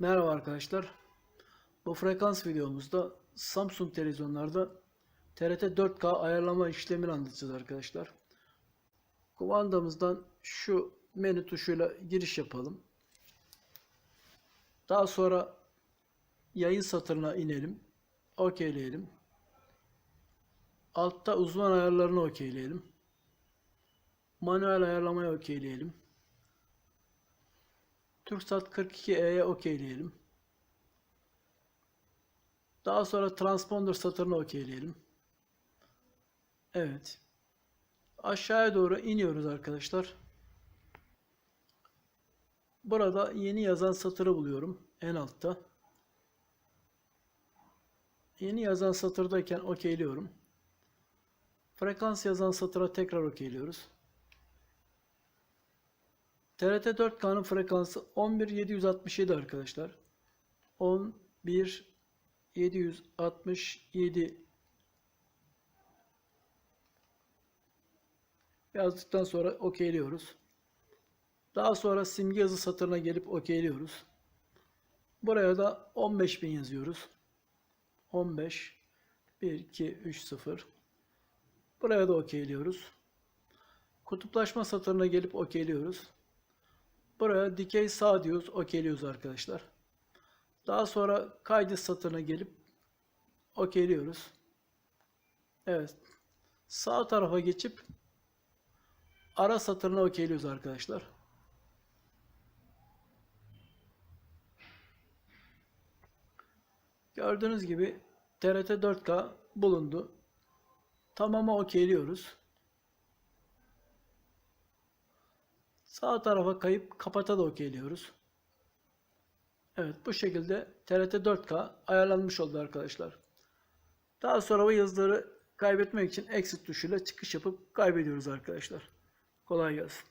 Merhaba arkadaşlar. Bu frekans videomuzda Samsung televizyonlarda TRT 4K ayarlama işlemini anlatacağız arkadaşlar. Kumandamızdan şu menü tuşuyla giriş yapalım. Daha sonra yayın satırına inelim. Okeyleyelim. Altta uzman ayarlarını okeyleyelim. Manuel ayarlamayı okeyleyelim. TürkSat 42E'ye okeyleyelim. Daha sonra transponder satırını okeyleyelim. Evet. Aşağıya doğru iniyoruz arkadaşlar. Burada yeni yazan satırı buluyorum en altta. Yeni yazan satırdayken okeyliyorum. Frekans yazan satıra tekrar okeyliyoruz. TRT 4K'nın frekansı 11767 arkadaşlar. 11767 yazdıktan sonra okeyliyoruz. Daha sonra simge hızı satırına gelip okeyliyoruz. Buraya da 15000 yazıyoruz. 15 1 2 3 0 Buraya da okeyliyoruz. Kutuplaşma satırına gelip okeyliyoruz. Buraya dikey sağ diyoruz, okeyliyoruz arkadaşlar. Daha sonra kaydı satırına gelip okeyliyoruz. Evet. Sağ tarafa geçip ara satırına okeyliyoruz arkadaşlar. Gördüğünüz gibi TRT 4K bulundu. Tamama okeyliyoruz. Sağ tarafa kayıp kapata da okeyliyoruz. Evet bu şekilde TRT 4K ayarlanmış oldu arkadaşlar. Daha sonra bu yazıları kaybetmek için exit tuşuyla çıkış yapıp kaybediyoruz arkadaşlar. Kolay gelsin.